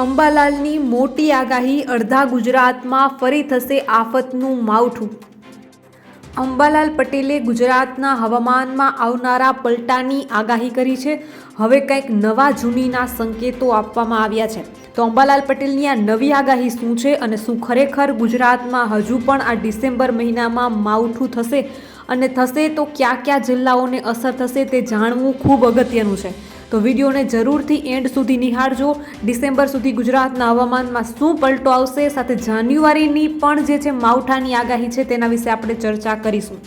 અંબાલાલની મોટી આગાહી અડધા ગુજરાતમાં ફરી થશે આફતનું માવઠું. અંબાલાલ પટેલે ગુજરાતના હવામાનમાં આવનારા પલટાની આગાહી કરી છે. હવે કંઈક નવા જૂનીના સંકેતો આપવામાં આવ્યા છે. તો અંબાલાલ પટેલની આ નવી આગાહી શું છે અને શું ખરેખર ગુજરાતમાં હજુ પણ આ ડિસેમ્બર મહિનામાં માવઠું થશે? અને થશે તો કયા કયા જિલ્લાઓને અસર થશે તે જાણવું ખૂબ અગત્યનું છે. તો વિડીયોને જરૂરથી એન્ડ સુધી નિહાળજો. ડિસેમ્બર સુધી ગુજરાતના હવામાનમાં શું પલટો આવશે, સાથે જાન્યુઆરીની પણ જે છે માવઠાની આગાહી છે તેના વિશે આપણે ચર્ચા કરીશું.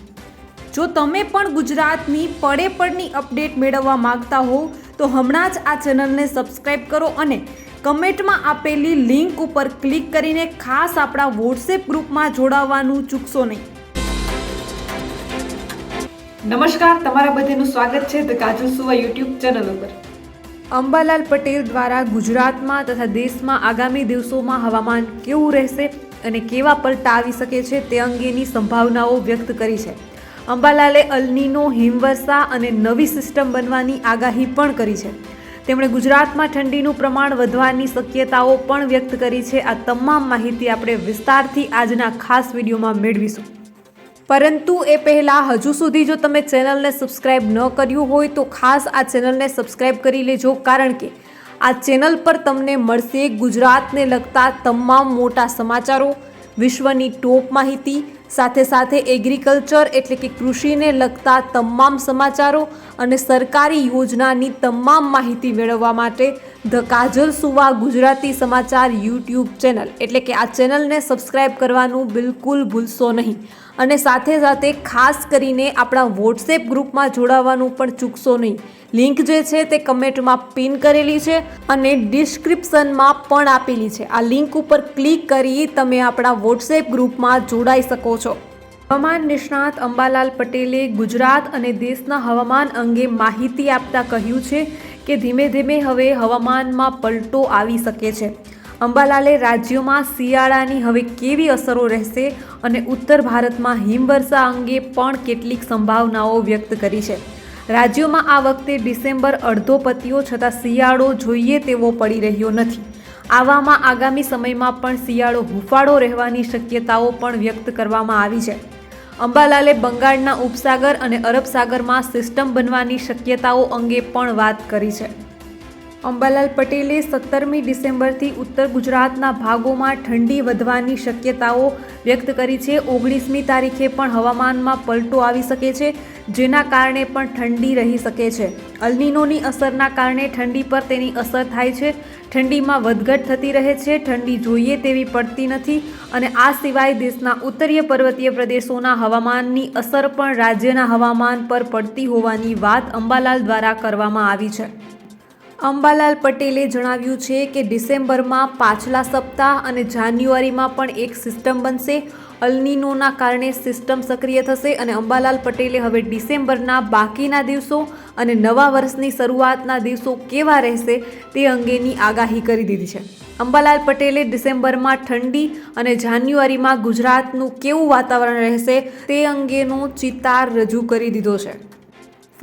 જો તમે પણ ગુજરાતની પડે પડની અપડેટ મેળવવા માંગતા હો, તો હમણાં જ આ ચેનલને સબસ્ક્રાઇબ કરો અને કમેન્ટમાં આપેલી લિંક ઉપર ક્લિક કરીને ખાસ આપણા વોટ્સએપ ગ્રુપમાં જોડાવાનું ચૂકશો નહીં. નમસ્કાર, તમારા બધાનું સ્વાગત છે ધ કાજલ સુવા યુટ્યુબ ચેનલ ઉપર. અંબાલાલ પટેલ દ્વારા ગુજરાતમાં તથા દેશમાં આગામી દિવસોમાં હવામાન કેવું રહેશે અને કેવા પલટા આવી શકે છે તે અંગેની સંભાવનાઓ વ્યક્ત કરી છે. અંબાલાલે અલનીનો હિમવર્ષા અને નવી સિસ્ટમ બનવાની આગાહી પણ કરી છે. તેમણે ગુજરાતમાં ઠંડીનું પ્રમાણ વધવાની શક્યતાઓ પણ વ્યક્ત કરી છે. આ તમામ માહિતી આપણે વિસ્તારથી આજના ખાસ વિડીયોમાં મેળવીશું. પરંતુ એ પહેલાં હજુ સુધી જો તમે ચેનલને સબસ્ક્રાઇબ ન કર્યું હોય તો ખાસ આ ચેનલને સબસ્ક્રાઇબ કરી લેજો, કારણ કે આ ચેનલ પર તમને મળશે ગુજરાતને લગતા તમામ મોટા સમાચારો, વિશ્વની ટોપ માહિતી, સાથે સાથે એગ્રીકલ્ચર એટલે કે કૃષિને લગતા તમામ સમાચારો અને સરકારી યોજનાની તમામ માહિતી મેળવવા માટે ધ કાજલ સુવા ગુજરાતી સમાચાર યુટ્યુબ ચેનલ. એટલે કે આ ચેનલને સબસ્ક્રાઇબ કરવાનું બિલકુલ ભૂલશો નહીં. અને સાથે સાથે ખાસ કરીને આપણા વોટ્સએપ ગ્રુપમાં જોડાવાનું પણ ચૂકશો નહીં. લિંક જે છે તે કમેન્ટમાં પિન કરેલી છે અને ડિસ્ક્રિપ્શનમાં પણ આપેલી છે. આ લિંક ઉપર ક્લિક કરી તમે આપણા વોટ્સએપ ગ્રુપમાં જોડાઈ શકો છો. હવામાન નિષ્ણાત અંબાલાલ પટેલે ગુજરાત અને દેશના હવામાન અંગે માહિતી આપતા કહ્યું છે કે ધીમે ધીમે હવે હવામાનમાં પલટો આવી શકે છે. અંબાલાલે રાજ્યોમાં શિયાળાની હવે કેવી અસરો રહેશે અને ઉત્તર ભારતમાં હિમવર્ષા અંગે પણ કેટલીક સંભાવનાઓ વ્યક્ત કરી છે. રાજ્યોમાં આ વખતે ડિસેમ્બર અડધો પત્યો છતાં શિયાળો જોઈએ તેવો પડી રહ્યો નથી. આવામાં આગામી સમયમાં પણ શિયાળો હુફાળો રહેવાની શક્યતાઓ પણ વ્યક્ત કરવામાં આવી છે. અંબાલાલે બંગાળના ઉપસાગર અને અરબ સાગરમાં સિસ્ટમ બનવાની શક્યતાઓ અંગે પણ વાત કરી છે. અંબાલાલ પટેલે સત્તરમી ડિસેમ્બરથી ઉત્તર ગુજરાતના ભાગોમાં ઠંડી વધવાની શક્યતાઓ વ્યક્ત કરી છે. ઓગણીસમી તારીખે પણ હવામાનમાં પલટો આવી શકે છે, જેના કારણે પણ ઠંડી રહી શકે છે. અલ્નિનોની અસરના કારણે ઠંડી પર તેની અસર થાય છે. ઠંડીમાં વધઘટ થતી રહે છે, ઠંડી જોઈએ તેવી પડતી નથી અને આ સિવાય દેશના ઉત્તરીય પર્વતીય પ્રદેશોના હવામાનની અસર પણ રાજ્યના હવામાન પર પડતી હોવાની વાત અંબાલાલ દ્વારા કરવામાં આવી છે. અંબાલાલ પટેલે જણાવ્યું છે કે ડિસેમ્બરમાં પાછલા સપ્તાહ અને જાન્યુઆરીમાં પણ એક સિસ્ટમ બનશે. અલનીનોના કારણે સિસ્ટમ સક્રિય થશે અને અંબાલાલ પટેલે હવે ડિસેમ્બરના બાકીના દિવસો અને નવા વર્ષની શરૂઆતના દિવસો કેવા રહેશે તે અંગેની આગાહી કરી દીધી છે. અંબાલાલ પટેલે ડિસેમ્બરમાં ઠંડી અને જાન્યુઆરીમાં ગુજરાતનું કેવું વાતાવરણ રહેશે તે અંગેનો ચિતાર રજૂ કરી દીધો છે.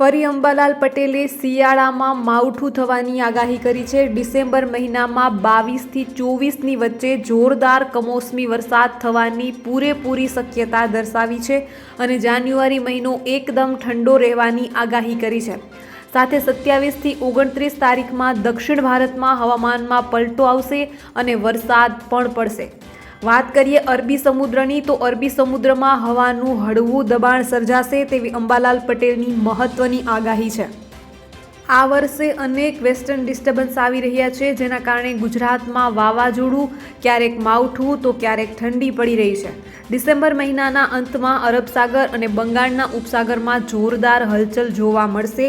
ફરી અંબાલાલ પટેલે શિયાળામાં માવઠું થવાની આગાહી કરી છે. ડિસેમ્બર મહિનામાં બાવીસથી ચોવીસની વચ્ચે જોરદાર કમોસમી વરસાદ થવાની પૂરેપૂરી શક્યતા દર્શાવી છે અને જાન્યુઆરી મહિનો એકદમ ઠંડો રહેવાની આગાહી કરી છે. સાથે સત્યાવીસથી ઓગણત્રીસ તારીખમાં દક્ષિણ ભારતમાં હવામાનમાં પલટો આવશે અને વરસાદ પણ પડશે. વાત કરીએ અરબી સમુદ્રની, તો અરબી સમુદ્રમાં હવાનું હળવું દબાણ સર્જાશે તેવી અંબાલાલ પટેલની મહત્વની આગાહી છે. આ વર્ષે અનેક વેસ્ટર્ન ડિસ્ટર્બન્સ આવી રહ્યા છે, જેના કારણે ગુજરાતમાં વાવાઝોડું ક્યારેક માવઠું, તો ક્યારેક ઠંડી પડી રહી છે. ડિસેમ્બર મહિનાના અંતમાં અરબ સાગર અને બંગાળના ઉપસાગરમાં જોરદાર હલચલ જોવા મળશે.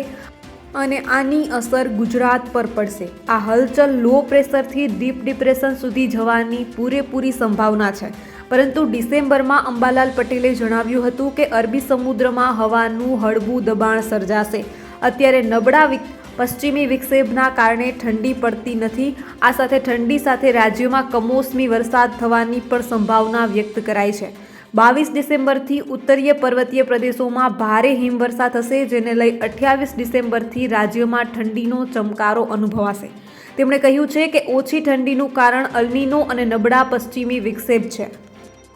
અને આની અસર ગુજરાત પર પડશે. આ હલચલ લો પ્રેશરથી ડીપ ડિપ્રેશન સુધી જવાની પૂરેપૂરી સંભાવના છે. પરંતુ ડિસેમ્બરમાં અંબાલાલ પટેલે જણાવ્યું હતું કે અરબી સમુદ્રમાં હવાનું હળવું દબાણ સર્જાશે. અત્યારે નબળા વિક, પશ્ચિમી વિક્ષેપના કારણે ઠંડી પડતી નથી. આ સાથે ઠંડી સાથે રાજ્યમાં કમોસમી વરસાદ થવાની પણ સંભાવના વ્યક્ત કરાઈ છે. બાવીસ ડિસેમ્બરથી ઉત્તરીય પર્વતીય પ્રદેશોમાં ભારે હિમવર્ષા થશે, જેને લઈ અઠ્યાવીસ ડિસેમ્બરથી રાજ્યમાં ઠંડીનો ચમકારો અનુભવાશે. તેમણે કહ્યું છે કે ઓછી ઠંડીનું કારણ અલ્નીનો અને નબળા પશ્ચિમી વિક્ષેપ છે.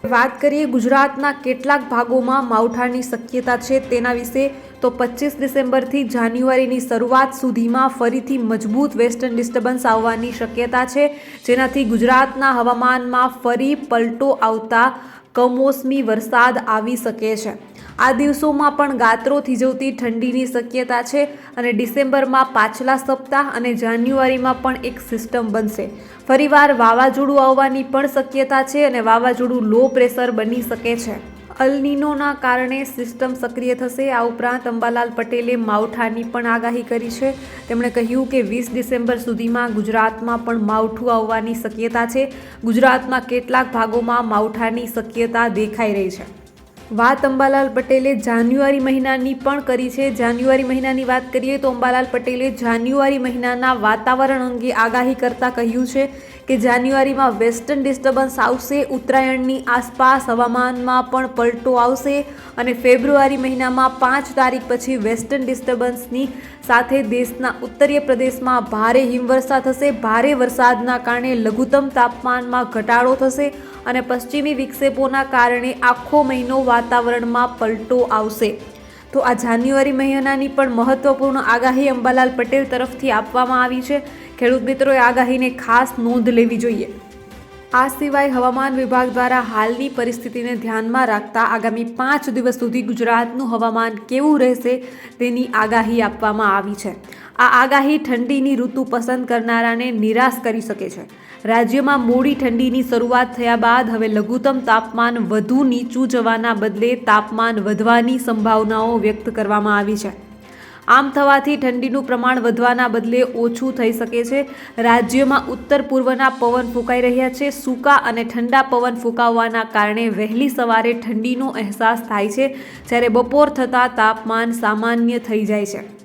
વાત કરીએ ગુજરાતના કેટલાક ભાગોમાં માવઠાની શક્યતા છે તેના વિશે, તો પચીસ ડિસેમ્બરથી જાન્યુઆરીની શરૂઆત સુધીમાં ફરીથી મજબૂત વેસ્ટર્ન ડિસ્ટર્બન્સ આવવાની શક્યતા છે, જેનાથી ગુજરાતના હવામાનમાં ફરી પલટો આવતા કમોસમી વરસાદ આવી શકે છે. આ દિવસોમાં પણ ગાત્રો થીજવતી ઠંડીની શક્યતા છે અને ડિસેમ્બરમાં પાછલા સપ્તાહ અને જાન્યુઆરીમાં પણ એક સિસ્ટમ બનશે. ફરીવાર વાવાઝોડું આવવાની પણ શક્યતા છે અને વાવાઝોડું લો પ્રેશર બની શકે છે. અલનીનોના કારણે સિસ્ટમ સક્રિય થશે. આ ઉપરાંત અંબાલાલ પટેલે માવઠાની પણ આગાહી કરી છે. તેમણે કહ્યું કે વીસ ડિસેમ્બર સુધીમાં ગુજરાતમાં પણ માવઠું આવવાની શક્યતા છે. ગુજરાતમાં કેટલાક ભાગોમાં માવઠાની શક્યતા દેખાઈ રહી છે. વાત અંબાલાલ પટેલે જાન્યુઆરી મહિનાની પણ કરી છે. જાન્યુઆરી મહિનાની વાત કરીએ તો અંબાલાલ પટેલે જાન્યુઆરી મહિનાના વાતાવરણ અંગે આગાહી કરતાં કહ્યું છે કે જાન્યુઆરીમાં વેસ્ટર્ન ડિસ્ટર્બન્સ આવશે, ઉત્તરાયણની આસપાસ હવામાનમાં પણ પલટો આવશે અને ફેબ્રુઆરી મહિનામાં પાંચ તારીખ પછી વેસ્ટર્ન ડિસ્ટર્બન્સની સાથે દેશના ઉત્તરીય પ્રદેશમાં ભારે હિમવર્ષા થશે. ભારે વરસાદના કારણે લઘુત્તમ તાપમાનમાં ઘટાડો થશે અને પશ્ચિમી વિક્ષેપોના કારણે આખો મહિનો વાતાવરણમાં પલટો આવશે. તો આ જાન્યુઆરી મહિનાની પણ મહત્વપૂર્ણ આગાહી અંબાલાલ પટેલ તરફથી આપવામાં આવી છે. ખેડૂત મિત્રોએ આગાહીને ખાસ નોંધ લેવી જોઈએ. આ સિવાય હવામાન વિભાગ દ્વારા હાલની પરિસ્થિતિને ધ્યાનમાં રાખતા આગામી પાંચ દિવસ સુધી ગુજરાતનું હવામાન કેવું રહેશે તેની આગાહી આપવામાં આવી છે. આ આગાહી ઠંડીની ઋતુ પસંદ કરનારાને નિરાશ કરી શકે છે. રાજ્યમાં મોડી ઠંડીની શરૂઆત થયા બાદ હવે લઘુત્તમ તાપમાન વધુ નીચું જવાના બદલે તાપમાન વધવાની સંભાવનાઓ વ્યક્ત કરવામાં આવી છે. આમ થવાથી ઠંડીનું પ્રમાણ વધવાના બદલે ઓછું થઈ શકે છે. રાજ્યમાં ઉત્તર પૂર્વના પવન ફૂંકાઈ રહ્યા છે. સૂકા અને ઠંડા પવન ફૂંકાવવાના કારણે વહેલી સવારે ઠંડીનો અહેસાસ થાય છે. જ્યારે બપોર થતાં તાપમાન સામાન્ય થઈ જાય છે.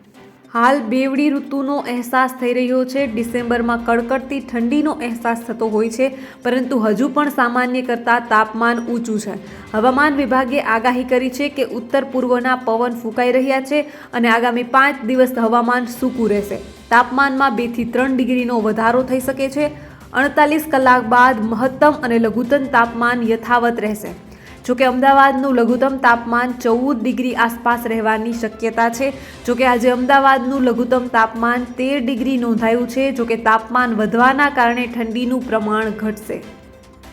હાલ બેવડી ઋતુનો અહેસાસ થઈ રહ્યો છે. ડિસેમ્બરમાં કડકડતી ઠંડીનો અહેસાસ થતો હોય છે, પરંતુ હજુ પણ સામાન્ય કરતાં તાપમાન ઊંચું છે. હવામાન વિભાગે આગાહી કરી છે કે ઉત્તર પૂર્વના પવન ફૂંકાઈ રહ્યા છે અને આગામી પાંચ દિવસ હવામાન સૂકું રહેશે. તાપમાનમાં બેથી ત્રણ ડિગ્રીનો વધારો થઈ શકે છે. અડતાલીસ કલાક બાદ મહત્તમ અને લઘુત્તમ તાપમાન યથાવત રહેશે. જોકે અમદાવાદનું લઘુત્તમ તાપમાન ચૌદ ડિગ્રી આસપાસ રહેવાની શક્યતા છે. જોકે આજે અમદાવાદનું લઘુત્તમ તાપમાન તેર ડિગ્રી નોંધાયું છે. જોકે તાપમાન વધવાના કારણે ઠંડીનું પ્રમાણ ઘટશે.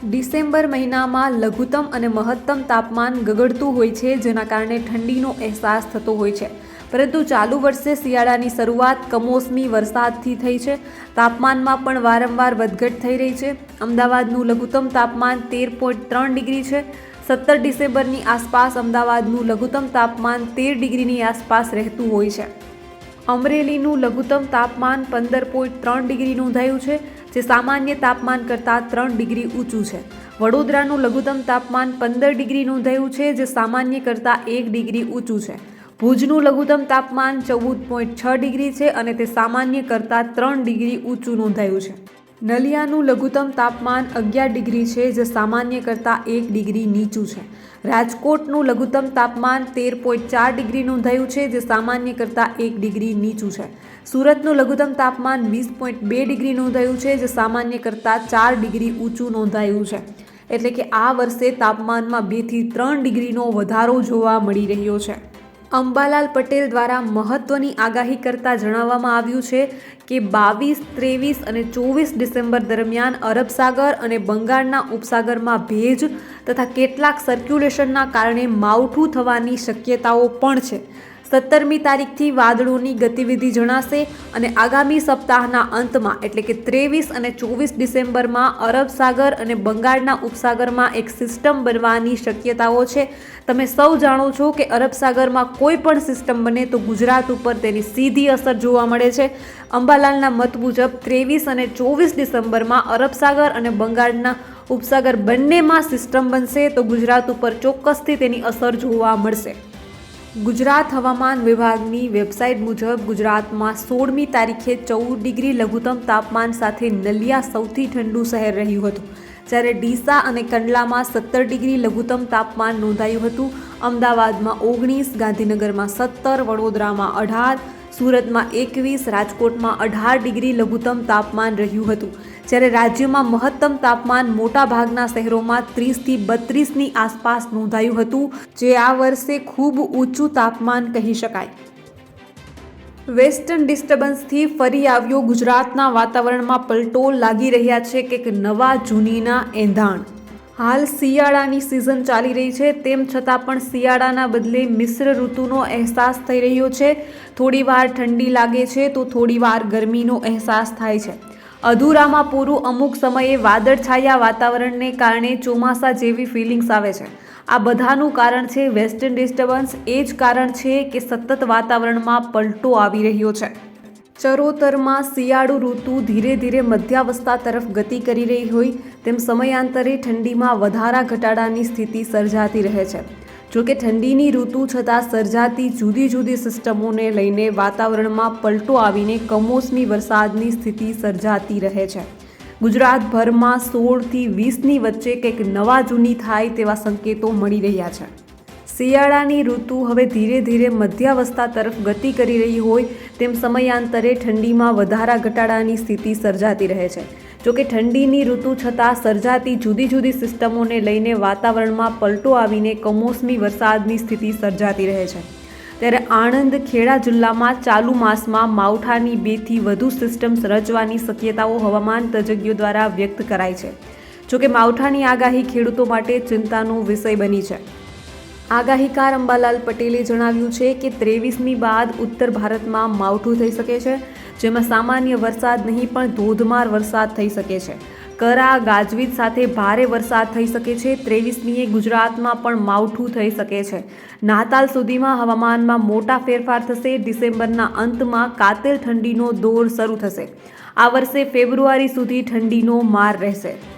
ડિસેમ્બર મહિનામાં લઘુત્તમ અને મહત્તમ તાપમાન ગગડતું હોય છે, જેના કારણે ઠંડીનો અહેસાસ થતો હોય છે. પરંતુ ચાલુ વર્ષે શિયાળાની શરૂઆત કમોસમી વરસાદથી થઈ છે. તાપમાનમાં પણ વારંવાર વધઘટ થઈ રહી છે. અમદાવાદનું લઘુત્તમ તાપમાન તેર પોઈન્ટ ત્રણ ડિગ્રી છે. સત્તર ડિસેમ્બરની આસપાસ અમદાવાદનું લઘુત્તમ તાપમાન તેર ડિગ્રીની આસપાસ રહેતું હોય છે. અમરેલીનું લઘુત્તમ તાપમાન પંદર પોઈન્ટ ત્રણ ડિગ્રી નોંધાયું છે, જે સામાન્ય તાપમાન કરતાં ત્રણ ડિગ્રી ઊંચું છે. વડોદરાનું લઘુત્તમ તાપમાન પંદર ડિગ્રી નોંધાયું છે, જે સામાન્ય કરતાં એક ડિગ્રી ઊંચું છે. ભુજનું લઘુત્તમ તાપમાન ચૌદ પોઈન્ટ છ ડિગ્રી છે અને તે સામાન્ય કરતાં ત્રણ ડિગ્રી ઊંચું નોંધાયું છે. નલિયાનું લઘુત્તમ તાપમાન અગિયાર ડિગ્રી છે, જે સામાન્ય કરતાં એક ડિગ્રી નીચું છે. રાજકોટનું લઘુત્તમ તાપમાન તેર પોઈન્ટ ચાર ડિગ્રી નોંધાયું છે, જે સામાન્ય કરતાં એક ડિગ્રી નીચું છે. સુરતનું લઘુત્તમ તાપમાન વીસ પોઈન્ટ બે ડિગ્રી નોંધાયું છે, જે સામાન્ય કરતાં ચાર ડિગ્રી ઊંચું નોંધાયું છે. એટલે કે આ વર્ષે તાપમાનમાં બેથી ત્રણ ડિગ્રીનો વધારો જોવા મળી રહ્યો છે. અંબાલાલ પટેલ દ્વારા મહત્વની આગાહી કરતાં જણાવવામાં આવ્યું છે કે બાવીસ, ત્રેવીસ અને ચોવીસ ડિસેમ્બર દરમિયાન અરબ સાગર અને બંગાળના ઉપસાગરમાં ભેજ તથા કેટલાક સર્ક્યુલેશનના કારણે માવઠું થવાની શક્યતાઓ પણ છે. સત્તરમી તારીખથી વાદળોની ગતિવિધિ જણાશે અને આગામી સપ્તાહના અંતમાં એટલે કે ત્રેવીસ અને ચોવીસ ડિસેમ્બરમાં અરબ સાગર અને બંગાળના ઉપસાગરમાં એક સિસ્ટમ બનવાની શક્યતાઓ છે. તમે સૌ જાણો છો કે અરબ સાગરમાં કોઈ પણ સિસ્ટમ બને તો ગુજરાત ઉપર તેની સીધી અસર જોવા મળે છે. અંબાલાલના મત મુજબ ત્રેવીસ અને ચોવીસ ડિસેમ્બરમાં અરબ સાગર અને બંગાળના ઉપસાગર બંનેમાં સિસ્ટમ બનશે તો ગુજરાત ઉપર ચોક્કસથી તેની અસર જોવા મળશે. ગુજરાત હવામાન વિભાગની વેબસાઇટ મુજબ ગુજરાતમાં સોળમી તારીખે ચૌદ ડિગ્રી લઘુત્તમ તાપમાન સાથે નલિયા સૌથી ઠંડુ શહેર રહ્યું હતું. જ્યારે ડીસા અને કંડલામાં સત્તર ડિગ્રી લઘુત્તમ તાપમાન નોંધાયું હતું. અમદાવાદમાં ઓગણીસ, ગાંધીનગરમાં સત્તર, વડોદરામાં અઢાર, સુરતમાં એકવીસ, રાજકોટમાં અઢાર ડિગ્રી લઘુત્તમ તાપમાન રહ્યું હતું. જ્યારે રાજ્યમાં મહત્તમ તાપમાન મોટાભાગના શહેરોમાં ત્રીસથી બત્રીસની આસપાસ નોંધાયું હતું, જે આ વર્ષે ખૂબ ઊંચું તાપમાન કહી શકાય. વેસ્ટર્ન ડિસ્ટર્બન્સથી ફરી આવ્યો ગુજરાતના વાતાવરણમાં પલટો લાગી રહ્યા છે કે નવા જૂનીના એંધાણ. હાલ શિયાળાની સિઝન ચાલી રહી છે, તેમ છતાં પણ શિયાળાના બદલે મિશ્ર ઋતુનો અહેસાસ થઈ રહ્યો છે. થોડીવાર ઠંડી લાગે છે, તો થોડીવાર ગરમીનો અહેસાસ થાય છે. અધૂરામાં પૂરું અમુક સમયે વાદળછાયા વાતાવરણને કારણે ચોમાસા જેવી ફિલિંગ્સ આવે છે. આ બધાનું કારણ છે વેસ્ટર્ન ડિસ્ટર્બન્સ એ જ કારણ છે કે સતત વાતાવરણમાં પલટો આવી રહ્યો છે. ચરોતરમાં શિયાળુ ઋતુ ધીરે ધીરે મધ્યાવસ્થા તરફ ગતિ કરી રહી હોય તેમ સમયાંતરે ઠંડીમાં વધારા ઘટાડાની સ્થિતિ સર્જાતી રહે છે. જોકે ઠંડીની ઋતુ છતાં સર્જાતી જુદી જુદી સિસ્ટમોને લઈને વાતાવરણમાં પલટો આવીને કમોસમી વરસાદની સ્થિતિ સર્જાતી રહે છે. ગુજરાતભરમાં સોળથી વીસની વચ્ચે કંઈક નવા જૂની થાય તેવા સંકેતો મળી રહ્યા છે. શિયાળાની ઋતુ હવે ધીરે ધીરે મધ્યાવસ્થા તરફ ગતિ કરી રહી હોય તેમ સમયાંતરે ઠંડીમાં વધારા ઘટાડાની સ્થિતિ સર્જાતી રહે છે. જોકે ઠંડીની ઋતુ છતાં સર્જાતી જુદી જુદી સિસ્ટમોને લઈને વાતાવરણમાં પલટો આવીને કમોસમી વરસાદની સ્થિતિ સર્જાતી રહે છે. ત્યારે આણંદ, ખેડા જિલ્લામાં ચાલુ માસમાં માવઠાની બેથી વધુ સિસ્ટમ્સ રચવાની શક્યતાઓ હવામાન તજજ્ઞો દ્વારા વ્યક્ત કરાઈ છે. જોકે માવઠાની આગાહી ખેડૂતો માટે ચિંતાનો વિષય બની છે. આગાહીકાર અંબાલાલ પટેલે જણાવ્યું છે કે ત્રેવીસમી બાદ ઉત્તર ભારતમાં માવઠું થઈ શકે છે જેમાં સામાન્ય વરસાદ નહીં, પણ ધોધમાર વરસાદ થઈ શકે છે. કરા, ગાજવીજ સાથે ભારે વરસાદ થઈ શકે છે. ત્રેવીસમીએ ગુજરાતમાં પણ માવઠું થઈ શકે છે. નાતાલ સુધીમાં હવામાનમાં મોટા ફેરફાર થશે. ડિસેમ્બરના અંતમાં કાતિલ ઠંડીનો દોર શરૂ થશે. આ વર્ષે ફેબ્રુઆરી સુધી ઠંડીનો માર રહેશે.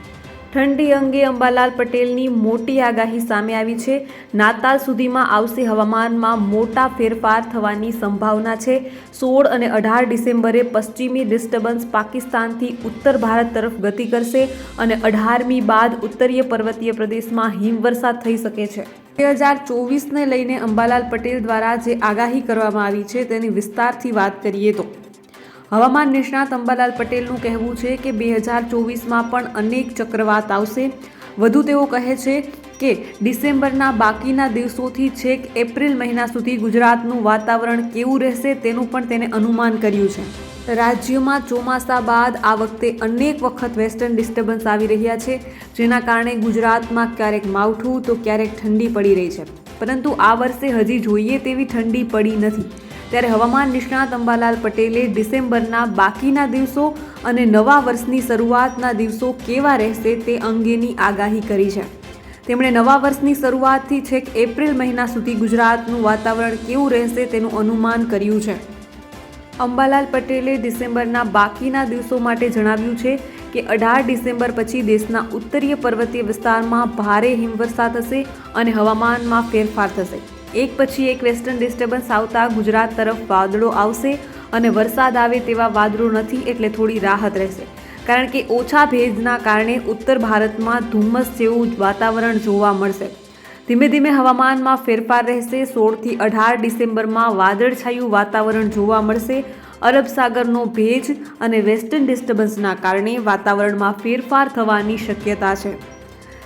ઠંડી અંગે અંબાલાલ પટેલની મોટી આગાહી સામે આવી છે. નાતાલ સુધીમાં આવશે હવામાનમાં મોટા ફેરફાર થવાની સંભાવના છે. સોળ અને અઢાર ડિસેમ્બરે પશ્ચિમી ડિસ્ટર્બન્સ પાકિસ્તાનથી ઉત્તર ભારત તરફ ગતિ કરશે અને અઢારમી બાદ ઉત્તરીય પર્વતીય પ્રદેશમાં હિમવર્ષા થઈ શકે છે. બે હજાર ચોવીસને લઈને અંબાલાલ પટેલ દ્વારા જે આગાહી કરવામાં આવી છે તેની વિસ્તારથી વાત કરીએ તો હવામાન નિષ્ણાત અંબાલાલ પટેલનું કહેવું છે કે બે હજાર ચોવીસમાં પણ અનેક ચક્રવાત આવશે. વધુ તેઓ કહે છે કે ડિસેમ્બરના બાકીના દિવસોથી છેક એપ્રિલ મહિના સુધી ગુજરાતનું વાતાવરણ કેવું રહેશે તેનું પણ તેને અનુમાન કર્યું છે. રાજ્યમાં ચોમાસા બાદ આ વખતે અનેક વખત વેસ્ટર્ન ડિસ્ટર્બન્સ આવી રહ્યા છે, જેના કારણે ગુજરાતમાં ક્યારેક માવઠું તો ક્યારેક ઠંડી પડી રહી છે. પરંતુ આ વર્ષે હજી જોઈએ તેવી ઠંડી પડી નથી. ત્યારે હવામાન નિષ્ણાત અંબાલાલ પટેલે ડિસેમ્બરના બાકીના દિવસો અને નવા વર્ષની શરૂઆતના દિવસો કેવા રહેશે તે અંગેની આગાહી કરી છે. તેમણે નવા વર્ષની શરૂઆતથી છેક એપ્રિલ મહિના સુધી ગુજરાતનું વાતાવરણ કેવું રહેશે તેનું અનુમાન કર્યું છે. અંબાલાલ પટેલે ડિસેમ્બરના બાકીના દિવસો માટે જણાવ્યું છે કે અઢાર ડિસેમ્બર પછી દેશના ઉત્તરીય પર્વતીય વિસ્તારમાં ભારે હિમવર્ષા થશે અને હવામાનમાં ફેરફાર થશે. એક પછી એક વેસ્ટર્ન ડિસ્ટર્બન્સ આવતા ગુજરાત તરફ વાદળો આવશે અને વરસાદ આવે તેવા વાદળો નથી એટલે થોડી રાહત રહેશે. કારણ કે ઓછા ભેજના કારણે ઉત્તર ભારતમાં ધુમ્મસ જેવું વાતાવરણ જોવા મળશે. ધીમે ધીમે હવામાનમાં ફેરફાર રહેશે. સોળથી અઢાર ડિસેમ્બરમાં વાદળછાયું વાતાવરણ જોવા મળશે. અરબ સાગરનો ભેજ અને વેસ્ટર્ન ડિસ્ટર્બન્સના કારણે વાતાવરણમાં ફેરફાર થવાની શક્યતા છે.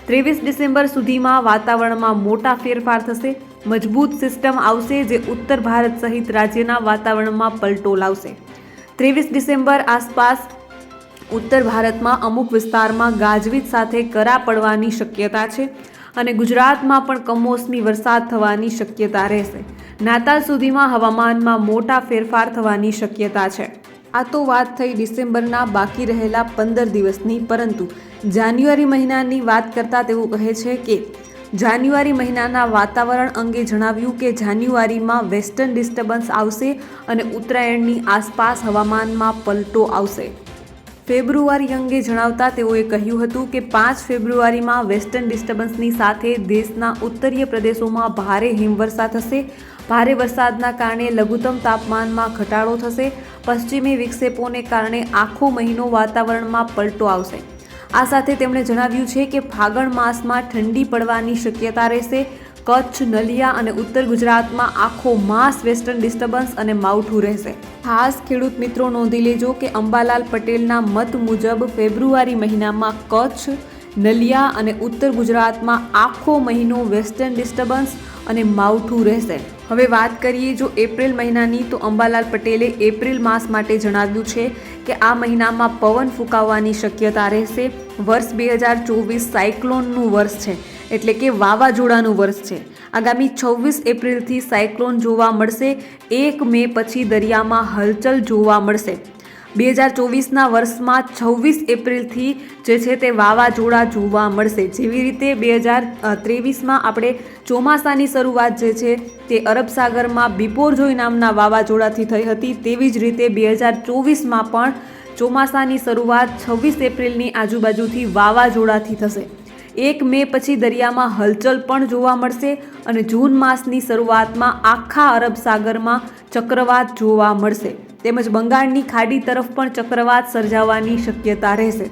ત્રેવીસ ડિસેમ્બર સુધીમાં વાતાવરણમાં મોટા ફેરફાર થશે. મજબૂત સિસ્ટમ આવશે જે ઉત્તર ભારત સહિત રાજ્યના વાતાવરણમાં પલટો લાવશે. ત્રેવીસ ડિસેમ્બર આસપાસ ઉત્તર ભારતમાં અમુક વિસ્તારમાં ગાજવીજ સાથે કરા પડવાની શક્યતા છે અને ગુજરાતમાં પણ કમોસમી વરસાદ થવાની શક્યતા રહેશે. નાતાલ સુધીમાં હવામાનમાં મોટા ફેરફાર થવાની શક્યતા છે. આ તો વાત થઈ ડિસેમ્બરના બાકી રહેલા પંદર દિવસની, પરંતુ જાન્યુઆરી મહિનાની વાત કરતાં તેવું કહે છે કે જાન્યુઆરી મહિનાના વાતાવરણ અંગે જણાવ્યું કે જાન્યુઆરીમાં વેસ્ટર્ન ડિસ્ટર્બન્સ આવશે અને ઉત્તરાયણની આસપાસ હવામાનમાં પલટો આવશે. ફેબ્રુઆરી અંગે જણાવતા તેઓએ કહ્યું હતું કે પાંચ ફેબ્રુઆરીમાં વેસ્ટર્ન ડિસ્ટર્બન્સની સાથે દેશના ઉત્તરીય પ્રદેશોમાં ભારે હિમવર્ષા થશે. ભારે વરસાદના કારણે લઘુત્તમ તાપમાનમાં ઘટાડો થશે. પશ્ચિમી વિક્ષેપોને કારણે આખો મહિનો વાતાવરણમાં પલટો આવશે. આ સાથે તેમણે જણાવ્યું છે કે ફાગણ માસમાં ઠંડી પડવાની શક્યતા રહેશે. કચ્છ, નલિયા અને ઉત્તર ગુજરાતમાં આખો માસ વેસ્ટર્ન ડિસ્ટર્બન્સ અને માવઠું રહેશે. ખાસ ખેડૂત મિત્રો નોંધી લેજો કે અંબાલાલ પટેલના મત મુજબ ફેબ્રુઆરી મહિનામાં કચ્છ નલિયા અને ઉત્તર ગુજરાતમાં આખો મહિનો વેસ્ટર્ન ડિસ્ટર્બન્સ અને માવઠું રહેશે. હવે વાત કરીએ જો એપ્રિલ મહિનાની, તો અંબાલાલ પટેલે એપ્રિલ માસ માટે જણાવ્યું છે કે આ મહિનામાં પવન ફૂંકાવવાની શક્યતા રહેશે. વર્ષ બે હજાર ચોવીસ સાયક્લોનનું વર્ષ છે, એટલે કે વાવાઝોડાનું વર્ષ છે. આગામી છવ્વીસ એપ્રિલથી સાયક્લોન જોવા મળશે. એક મે પછી દરિયામાં હલચલ જોવા મળશે. બે હજાર ચોવીસના વર્ષમાં છવ્વીસ એપ્રિલથી જે છે તે વાવાઝોડા જોવા મળશે. જેવી રીતે બે હજાર ત્રેવીસમાં આપણે ચોમાસાની શરૂઆત જે છે તે અરબ સાગરમાં બિપોરજોઈ નામના વાવાઝોડાથી થઈ હતી. તેવી જ રીતે બે હજાર ચોવીસમાં પણ ચોમાસાની શરૂઆત છવ્વીસ એપ્રિલની આજુબાજુથી વાવાઝોડાથી થશે. એક મે પછી દરિયામાં હલચલ પણ જોવા મળશે અને જૂન માસની શરૂઆતમાં આખા અરબ સાગરમાં ચક્રવાત જોવા મળશે. તેમજ બંગાળની ખાડી તરફ પણ ચક્રવાત સર્જાવાની શક્યતા રહેશે.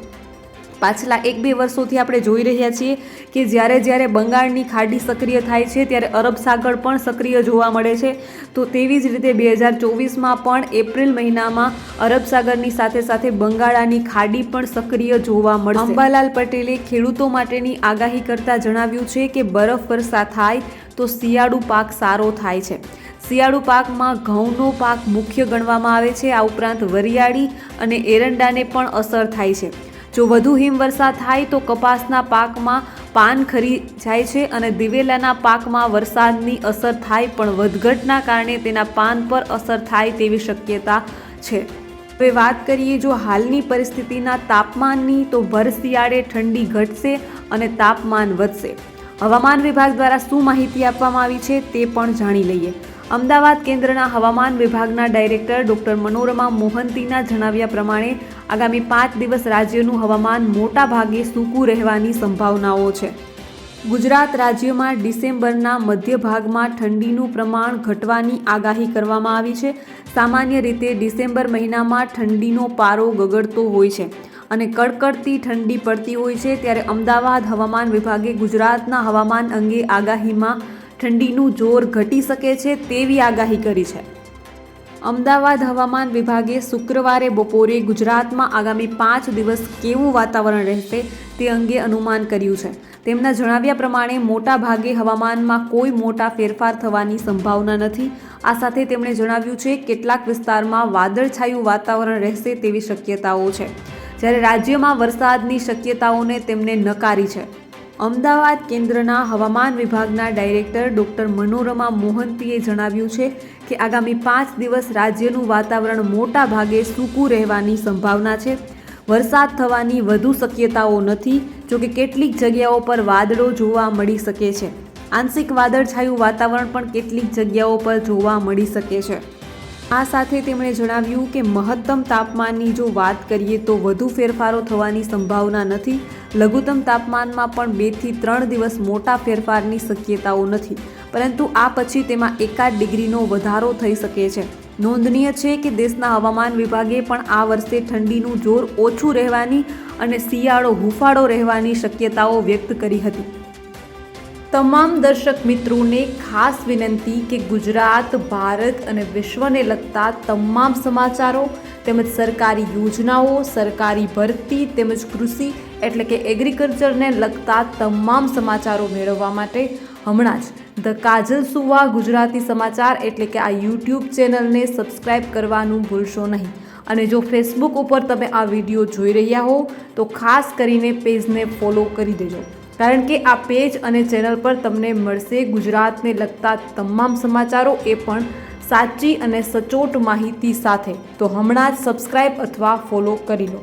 પાછલા એક બે વર્ષોથી આપણે જોઈ રહ્યા છીએ કે જ્યારે જ્યારે બંગાળની ખાડી સક્રિય થાય છે, ત્યારે અરબ સાગર પણ સક્રિય જોવા મળે છે. તો તેવી જ રીતે બે હજાર ચોવીસમાં પણ એપ્રિલ મહિનામાં અરબ સાગરની સાથે સાથે બંગાળાની ખાડી પણ સક્રિય જોવા મળશે. અંબાલાલ પટેલે ખેડૂતો માટેની આગાહી કરતાં જણાવ્યું છે કે બરફ વર્ષા થાય તો શિયાળુ પાક સારો થાય છે. શિયાળુ પાકમાં ઘઉંનો પાક મુખ્ય ગણવામાં આવે છે. આ ઉપરાંત વરિયાળી અને એરંડાને પણ અસર થાય છે. જો વધુ હિમવર્ષા થાય તો કપાસના પાકમાં પાન ખરી જાય છે અને દિવેલાના પાકમાં વરસાદની અસર થાય, પણ વધઘટના કારણે તેના પાન પર અસર થાય તેવી શક્યતા છે. હવે વાત કરીએ જો હાલની પરિસ્થિતિના તાપમાનની, તો ભર શિયાળે ઠંડી ઘટશે અને તાપમાન વધશે. હવામાન વિભાગ દ્વારા શું માહિતી આપવામાં આવી છે તે પણ જાણી લઈએ. અમદાવાદ કેન્દ્રના હવામાન વિભાગના ડાયરેક્ટર ડોક્ટર મનોરમા મોહંતીના જણાવ્યા પ્રમાણે આગામી પાંચ દિવસ રાજ્યનું હવામાન મોટા ભાગે સૂકું રહેવાની સંભાવનાઓ છે. ગુજરાત રાજ્યમાં ડિસેમ્બરના મધ્ય ભાગમાં ઠંડીનું પ્રમાણ ઘટવાની આગાહી કરવામાં આવી છે. સામાન્ય રીતે ડિસેમ્બર મહિનામાં ઠંડીનો પારો ગગડતો હોય છે અને કડકડતી ઠંડી પડતી હોય છે, ત્યારે અમદાવાદ હવામાન વિભાગે ગુજરાતના હવામાન અંગે આગાહીમાં ઠંડીનું જોર ઘટી શકે છે તેવી આગાહી કરી છે. અમદાવાદ હવામાન વિભાગે શુક્રવારે બપોરે ગુજરાતમાં આગામી પાંચ દિવસ કેવું વાતાવરણ રહેશે તે અંગે અનુમાન કર્યું છે. તેમના જણાવ્યા પ્રમાણે, મોટા ભાગે હવામાનમાં કોઈ મોટા ફેરફાર થવાની સંભાવના નથી. આ સાથે તેમણે જણાવ્યું છે, કેટલાક વિસ્તારમાં વાદળછાયું વાતાવરણ રહેશે તેવી શક્યતાઓ છે. જ્યારે રાજ્યમાં વરસાદની શક્યતાઓને તેમણે નકારી છે. અમદાવાદ કેન્દ્રના હવામાન વિભાગના ડાયરેક્ટર ડોક્ટર મનોરમા મોહંતીએ જણાવ્યું છે કે આગામી પાંચ દિવસ રાજ્યનું વાતાવરણ મોટા ભાગે સૂકું રહેવાની સંભાવના છે. વરસાદ થવાની વધુ શક્યતાઓ નથી, જોકે કેટલીક જગ્યાઓ પર વાદળો જોવા મળી શકે છે. આંશિક વાદળછાયું વાતાવરણ પણ કેટલીક જગ્યાઓ પર જોવા મળી શકે છે. આ સાથે તેમણે જણાવ્યું કે મહત્તમ તાપમાનની જો વાત કરીએ તો વધુ ફેરફારો થવાની સંભાવના નથી લઘુત્તમ તાપમાનમાં પણ બેથી ત્રણ દિવસ મોટા ફેરફારની શક્યતાઓ નથી, પરંતુ આ પછી તેમાં એકાદ ડિગ્રીનો વધારો થઈ શકે છે. નોંધનીય છે કે દેશના હવામાન વિભાગે પણ આ વર્ષે ઠંડીનું જોર ઓછું રહેવાની અને શિયાળો હુફાળો રહેવાની શક્યતાઓ વ્યક્ત કરી હતી. તમામ દર્શક મિત્રોને ખાસ વિનંતી કે ગુજરાત, ભારત અને વિશ્વને લગતા તમામ સમાચારો તેમજ સરકારી યોજનાઓ, સરકારી ભરતી તેમજ કૃષિ એટલે કે એગ્રીકલ્ચરને લગતા તમામ સમાચારો મેળવવા માટે હમણાં જ ધ કાજલ સુવા ગુજરાતી સમાચાર એટલે કે આ યુટ્યુબ ચેનલને સબસ્ક્રાઈબ કરવાનું ભૂલશો નહીં. અને જો ફેસબુક ઉપર તમે આ વીડિયો જોઈ રહ્યા હો, તો ખાસ કરીને પેજને ફોલો કરી દેજો. કારણ કે આ પેજ અને ચેનલ પર તમને મળશે ગુજરાતને લગતા તમામ સમાચારો એ પણ સાચી અને સચોટ માહિતી સાથે. તો હમણાં જ સબસ્ક્રાઇબ અથવા ફોલો કરી લો.